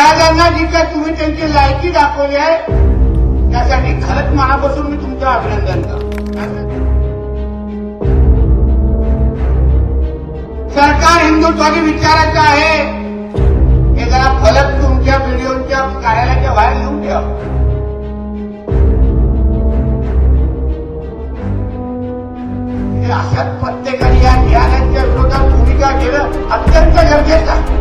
आणि जी काय तुम्ही त्यांची लायकी दाखवली आहे त्यासाठी खरंच मनापासून मी तुमचं अभिनंदन करतो. सरकार हिंदुत्वादी विचाराचं आहे. हे जरा फलक तुमच्या व्हिडिओच्या कार्यालयाच्या बाहेर लिहून ठेवा. अशाच प्रत्येकाने या न्यायालयाच्या विरोधात भूमिका घेणं अत्यंत गरजेचं आहे.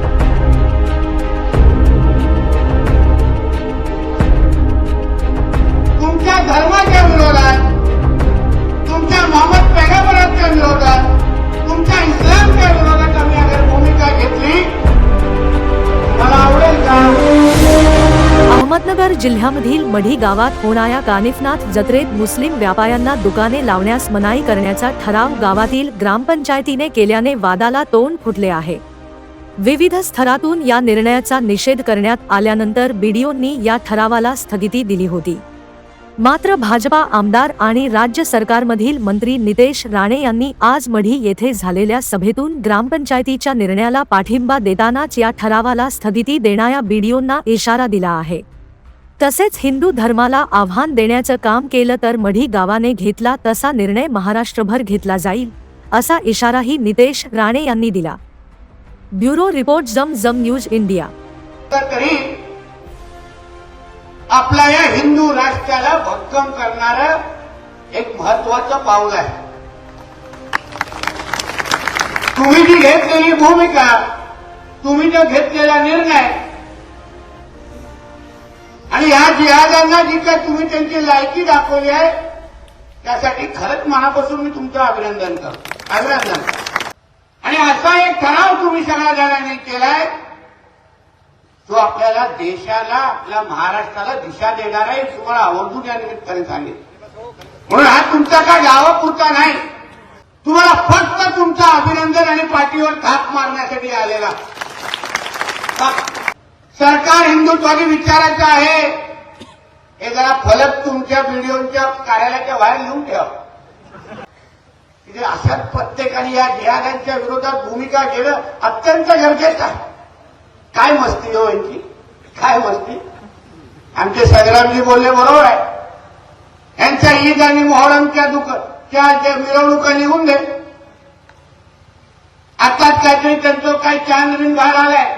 जिल्ह्यामधील मढी गावात होणाऱ्या कानिफनाथ जत्रेत मुस्लिम व्यापाऱ्यांना दुकाने लावण्यास मनाई करण्याचा ठराव गावातील ग्रामपंचायतीने केल्याने वादाला तोंड फुटले आहे. विविध स्तरातून या निर्णयाचा निषेध करण्यात आल्यानंतर बीडीओंनी या ठरावाला स्थगिती दिली होती. मात्र भाजपा आमदार आणि राज्य सरकारमधील मंत्री नितेश राणे यांनी आज मढी येथे झालेल्या सभेतून ग्रामपंचायतीच्या निर्णयाला पाठिंबा देतानाच या ठरावाला स्थगिती देणाऱ्या बीडीओंना इशारा दिला आहे. तसेच हिंदू धर्माला आव्हान देण्याचं काम केलं तर मढी गावाने घेतला तसा निर्णय महाराष्ट्रभर घेतला जाईल असा इशाराही नितेश राणे यांनी दिला. ब्युरो रिपोर्ट जम जम न्यूज इंडिया. तरी आपल्या या हिंदू राष्ट्राला भक्कम करणारं एक महत्वाचं पाऊल आहे. तुम्ही जी घेतलेली भूमिका तुम्ही जो घेतलेला निर्णय आणि ह्या जिहादांना जी काय तुम्ही त्यांची लायकी दाखवली आहे त्यासाठी खरंच मनापासून मी तुमचं अभिनंदन करतो. अभिनंदन. आणि असा एक ठराव तुम्ही सगळ्या जणांनी केलाय तो आपल्याला देशाला आपल्या महाराष्ट्राला दिशा देणारा एक तुम्हाला आवर्जून या निमित्ताने सांगेल. म्हणून हा तुमचा काय गावापुरता नाही. तुम्हाला फक्त तुमचं अभिनंदन आणि पाठीवर थाप मारण्यासाठी आलेला. सरकार हिंदुत्वादी विचाराचं आहे हे जरा फलक तुमच्या व्हिडिओच्या कार्यालयाच्या बाहेर लिहून ठेवा. तिथे अशाच प्रत्येकाने या जिहाद्यांच्या विरोधात भूमिका घेणं अत्यंत गरजेचं आहे. काय मस्ती हो यांची? काय मस्ती? आमचे संग्रामजी बोलले बरोबर आहे. यांच्या ईद आणि मोहरमच्या दुख त्या ज्या मिरवणुका निघून दे. आताच काहीतरी त्यांचं काही चांदरीन बाहेर आलाय.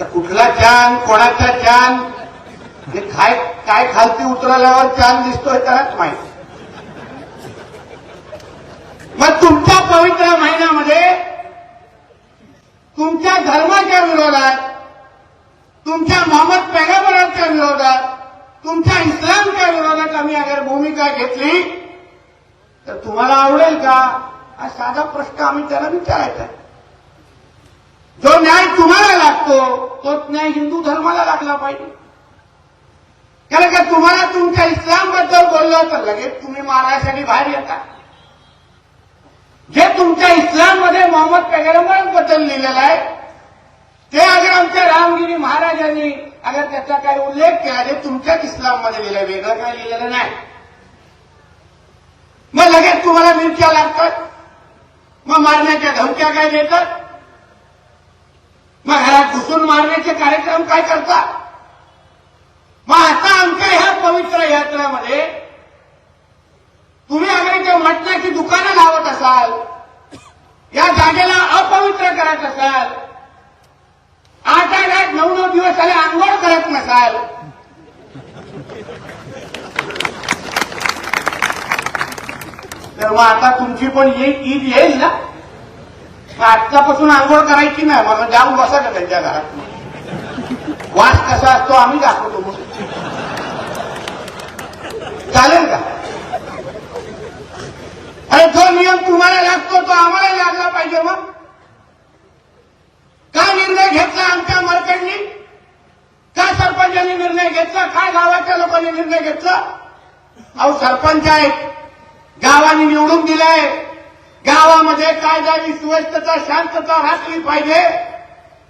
तर कुठला चान कोणाचा चान हे काय काय खालती उतरल्यावर चान दिसतोय त्यालाच माहिती. मग तुमच्या पवित्र महिन्यामध्ये तुमच्या धर्माच्या विरोधात तुमच्या मोहम्मद पैगंबराच्या विरोधात तुमच्या इस्लामच्या विरोधात आम्ही अगर भूमिका घेतली तर तुम्हाला आवडेल का? हा साधा प्रश्न आम्ही त्याला विचारायचा आहे. जो न्याय तुम्हाला लागतो तो न्याय हिंदू धर्माला लागला पाहिजे. कारण का तुम्हाला तुमच्या इस्लामबद्दल बोललो तर लगेच तुम्ही मारायसाठी बाहेर येता. जे तुमच्या इस्लाममध्ये मोहम्मद पैगंबरांबद्दल लिहिलेलं आहे ते अगर आमच्या रामगिरी महाराजांनी अगर त्याचा काही उल्लेख केला ते तुमच्याच इस्लाममध्ये लिहिलं वेगळं काही लिहिलेलं नाही. मग लगेच तुम्हाला मिरच्या लागतात मग मारण्याच्या धमक्या काय देतात? मग घरात घुसून मारण्याचे कार्यक्रम काय करता? मग आता आमच्या ह्या पवित्र यात्रेमध्ये तुम्ही अगर मटणाची दुकानं लावत असाल या जागेला अपवित्र करत असाल आठ आठ आठ नऊ नऊ दिवस आले आंघोळ करत नसाल तर मग आता तुमची पण ईद येईल ना? आजच्यापासून आंघोळ करायची नाही. मग जाऊन बसा का त्यांच्या घरात? वास कसा असतो आम्ही दाखवतो मग. चालेल का? अरे जो नियम तुम्हाला लागतो तो आम्हाला लागला पाहिजे मग. का निर्णय घेतला आमच्या मरकडनी का सरपंचांनी निर्णय घेतला? काय गावाच्या लोकांनी निर्णय घेतला? अहो सरपंच आहेत. गावाने निवडून दिलाय. गावामध्ये कायदा सुव्यवस्था शांतता राखली पाहिजे.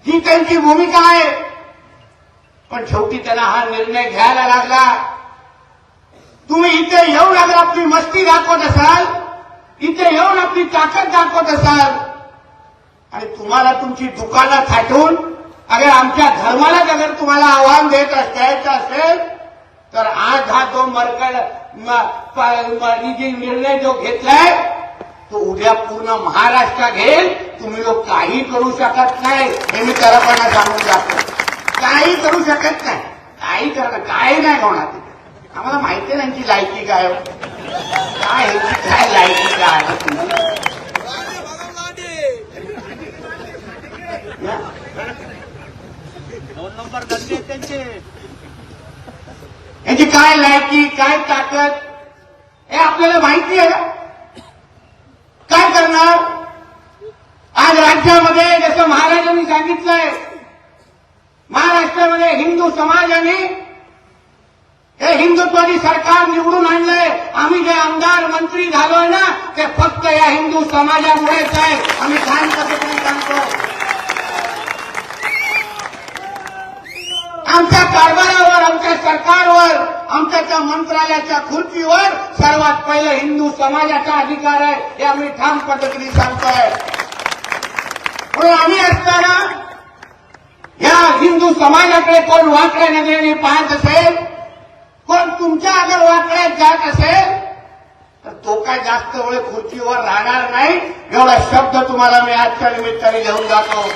ही त्यांची भूमिका आहे. पण शेवटी त्यांना हा निर्णय घ्यायला लागला. तुम्ही इथे येऊन अगर आपली मस्ती दाखवत असाल इथे येऊन आपली ताकद दाखवत असाल आणि तुम्हाला तुमची दुकानं थाटून अगर आमच्या धर्माला अगर तुम्हाला आव्हान देत द्यायचं असेल तर आज हा जो मरकड निर्णय जो घेतलाय तो उद्या पूर्ण महाराष्ट्र घेईल तुम्ही लोक काही करू शकत नाही हे मी खरंपणा सांगून जातो. काही करू शकत नाही. काही करणं काही नाही होणार आम्हाला माहिती आहे त्यांची लायकी काय. काय ह्याची काय लायकी काय. दोन नंबर धंदे त्यांचे. यांची काय लायकी काय ताकद हे आपल्याला माहिती आहे ना. काय करणार? आज राज्यामध्ये जसं महाराजांनी सांगितलंय महाराष्ट्रामध्ये हिंदू समाजाने हे हिंदुत्वादी सरकार निवडून आणलंय. आम्ही जे आमदार मंत्री झालोय ना ते फक्त या हिंदू समाजामुळेच आहे. आम्ही छान पद्धतीने सांगतो आमच्या कारभारावर आमच्या सरकारवर आमच्या त्या मंत्रालयाच्या खुर्चीवर सर्वात पहिलं हिंदू समाजाचा अधिकार आहे हे आम्ही ठाम पद्धतीने सांगतोय. म्हणून आम्ही असताना या हिंदू समाजाकडे कोण वाकड्या नजरेने पाहत असेल कोण तुमच्या अगर वाकड्यात जात असेल तर तो काय जास्त वेळ खुर्चीवर राहणार नाही एवढा शब्द तुम्हाला मी आजच्या निमित्ताने घेऊन जातो.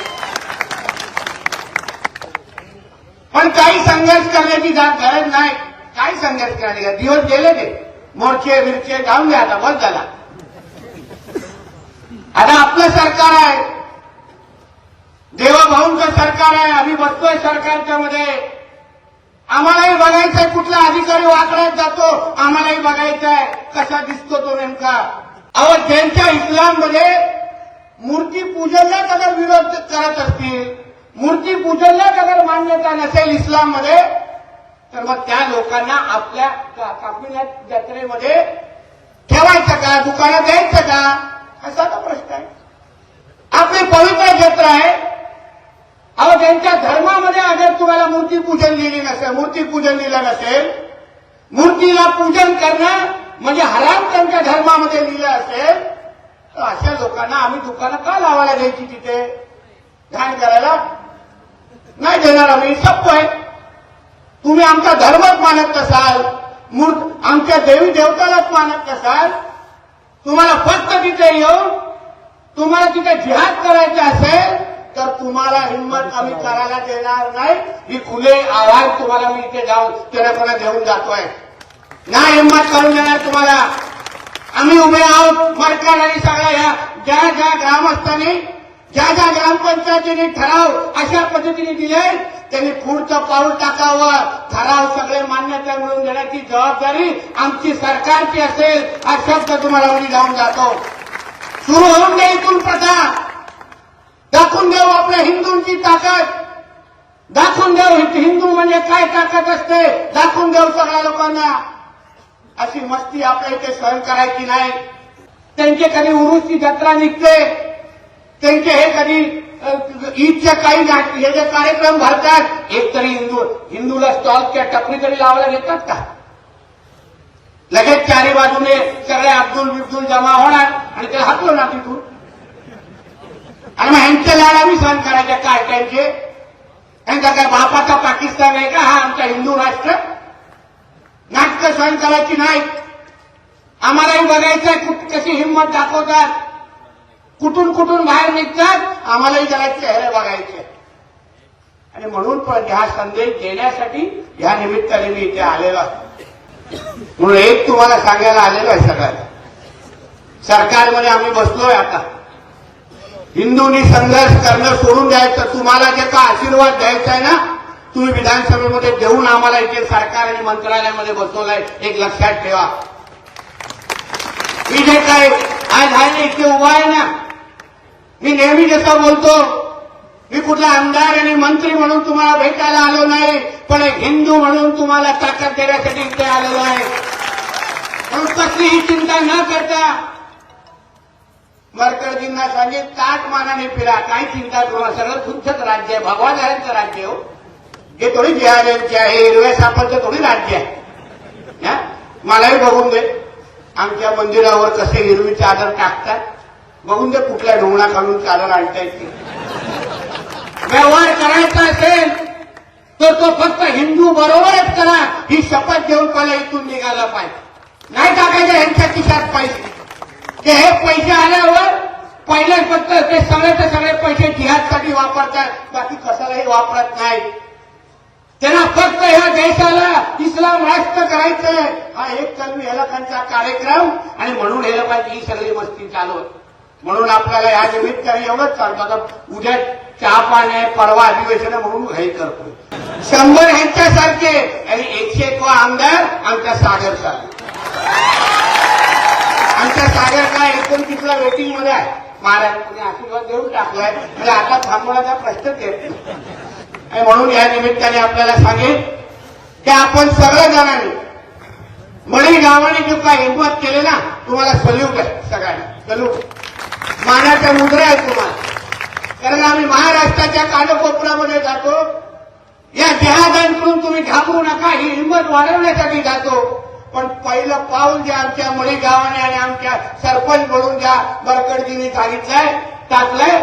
पण काही संघर्ष करण्याची गरज नाही. काही संघर्ष करण्याची गरज दिवस गेले ते. मोर्चे बिरचे जाऊन द्या आता बस झाला. आता आपलं सरकार आहे. देवाभाऊंचं सरकार आहे. आम्ही बसतोय सरकारच्या मध्ये. आम्हालाही बघायचंय कुठला अधिकारी वाकड्यात जातो. आम्हालाही बघायचंय कसा दिसतो तो नेमका. अहो ज्यांच्या इस्लाममध्ये मूर्ती पूजनला अगर विरोध करत असतील मूर्ती पूजनाच अगर मान्यता नसेल इस्लाममध्ये तर मग त्या लोकांना आपल्या का- जत्रेमध्ये ठेवायचं का? दुकानात द्यायचं का? असा तो प्रश्न आहे. आपली पवित्र जत्रा आहे. अहो त्यांच्या धर्मामध्ये अगर तुम्हाला मूर्ती पूजन लिहिली नसेल मूर्ती पूजन लिहिलं नसेल मूर्तीला पूजन करणं म्हणजे हराम त्यांच्या धर्मामध्ये लिहिलं असेल तर अशा लोकांना आम्ही दुकानं का लावायला द्यायची तिथे? ध्यान करायला नाही देणार आम्ही. सप्प आहे. तुम्ही आमचा धर्मच मानत कसाल मूर्त आमच्या देवी देवतालाच मानत कसाल तुम्हाला फक्त तिथे येऊन तुम्हाला तिथे जिहाद करायचा असेल तर तुम्हाला हिंमत आम्ही करायला देणार नाही. ही खुले आव्हान तुम्हाला मी इथे जाऊन तेरेपणा देऊन जातोय. नाही हिंमत करून देणार तुम्हाला. आम्ही उभे आहोत मरकाड आणि सगळ्या ह्या ज्या ज्या ग्रामस्थांनी ज्या ज्या ग्रामपंचायतीने ठराव अशा पद्धतीने दिले त्यांनी पुढचं पाऊल टाकावं. ठराव सगळे मान्यता मिळवून देण्याची जबाबदारी आमची सरकारची असेल हा शब्द तुम्हाला मी जाऊन जातो. सुरू होऊन दे इथून प्रथा. दाखवून देऊ आपल्या हिंदूंची ताकद. दाखवून देऊ हिंदू म्हणजे काय ताकद असते? दाखवून देऊ सगळ्या लोकांना. अशी मस्ती आपल्या इथे सहन करायची नाही. त्यांचे कधी उरुसची जत्रा निघते? त्यांचे हे कधी ईदच्या काही हे जे कार्यक्रम भरतात एक तरी हिंदू हिंदूला स्टॉलच्या टपरी तरी लावायला घेतात का? लगेच चारी बाजूने सगळे अब्दुल बिब्दुल जमा होणार आणि ते हटलो ना तिथून. आणि मग ह्यांचे लाड आम्ही सहन करायचे काय त्यांचे? त्यांचा काय बापाचा पाकिस्तान आहे का? हा आमचा हिंदू राष्ट्र. नाटकं सहन करायची नाही आम्हालाही बघायचंय कुठ- कशी हिंमत दाखवतात. कुठून कुठून बाहेर निघतात आम्हालाही जरा चेहरे बघायचे आणि म्हणून पण हा संदेश देण्यासाठी या निमित्ताने मी इथे आलेला म्हणून एक तुम्हाला सांगायला आलेलो आहे सगळ्यांना सरकारमध्ये आम्ही बसलोय आता. हिंदूंनी संघर्ष करणं सोडून द्यायचं तुम्हाला जे का आशीर्वाद द्यायचा आहे ना तुम्ही विधानसभेमध्ये देऊन आम्हाला इथे सरकार आणि मंत्रालयामध्ये बसवलंय. एक लक्षात ठेवा. मी जे काय आज आहे इथे उभा आहे ना. नेहमी जसं बोलतो मी कुठला आमदार आणि मंत्री म्हणून तुम्हाला भेटायला आलो नाही पण एक हिंदू म्हणून तुम्हाला ताकद देण्यासाठी इथे आलेलो आहे. म्हणून कसलीही चिंता न करता मरकरजींना सांगेल ताट मानाने फिरा काही चिंता करू सगळं तुमचंच राज्य आहे भगवान राज्य हो. हे थोडी जिहाद्यांचे आहे हिरव्या सापांचं थोडी राज्य आहे. हा? मलाही बघून दे आमच्या मंदिरावर कसे हिरवी चादर टाकतात. बघून ते कुठल्या ढोंगणा खालून चालत आणता येते व्यवहार करायचा असेल तर तो फक्त हिंदू बरोबरच करा. ही शपथ घेऊन मला इथून निघाला पाहिजे. नाही टाकायचे यांच्या खिशात पैसे. ते हे पैसे आल्यावर पहिले फक्त ते सगळेचे सगळे पैसे जिहादसाठी वापरतात. बाकी कशालाही वापरत नाही त्यांना फक्त ह्या देशाला इस्लाम राष्ट्र करायचंय. हा एक चालू हे लोकांचा कार्यक्रम. आणि म्हणून हे लोकांची ही सगळी मस्ती चालू म्हणून आपल्याला या निमित्ताने एवढंच सांगतो. आता उद्या चहा पाणी परवा अधिवेशन म्हणून हे करतोय शंभर ह्यांच्यासारखे आणि एकशे एक आमदार आमच्या सागर आमच्या सागर काय एकोणतीसला वेटिंगमध्ये आहे. महाराष्ट्राने आशीर्वाद देऊन टाकलाय. म्हणजे आता थांबवण्याचा प्रश्नच येत नाही. आणि म्हणून या निमित्ताने आपल्याला सांगेन की आपण सगळ्या जणांनी मणी गावाने जो काय हिंमत केले ना तुम्हाला सल्यूट आहे सगळ्यांना. सल्यूट मानाच्या मुद्रा आहेत तुम्हाला. कारण आम्ही महाराष्ट्राच्या कानकोपरामध्ये जातो. या जहाजांकडून तुम्ही घाबरू नका ही हिंमत वाढवण्यासाठी जातो. पण पहिलं पाऊल जे आमच्या मळी गावाने आणि आमच्या सरपंच म्हणून ज्या बरकडजींनी सांगितलंय टाकलंय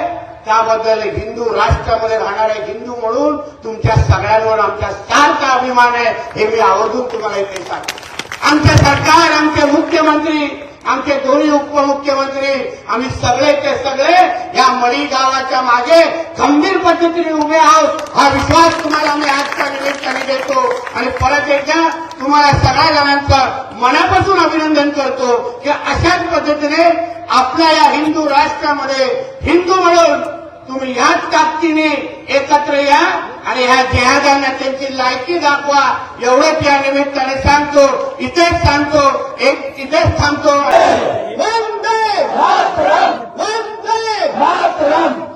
त्याबद्दल हिंदू राष्ट्रामध्ये राहणारे हिंदू म्हणून तुमच्या सगळ्यांवर आमच्या सारखा अभिमान आहे हे मी आवर्जून तुम्हाला इथे सांगतो. आमचे सरकार आमचे मुख्यमंत्री आमचे दोन्ही उपमुख्यमंत्री आम्ही सगळे ते सगळे या मळी गावाच्या मागे खंबीर पद्धतीने उभे आहोत. हा विश्वास तुम्हाला आम्ही आजच्या निमित्ताने देतो. आणि परत एकदा तुम्हाला सगळ्या जणांचं मनापासून अभिनंदन करतो की अशाच पद्धतीने आपल्या या हिंदू राष्ट्रामध्ये हिंदू म्हणून तुम्ही याच ताकदीने एकत्र या आणि ह्या जिहादांना त्यांची लायकी दाखवा. एवढंच या निमित्ताने सांगतो. इथेच सांगतो. एक इथेच थांबतो. वंदे वंदे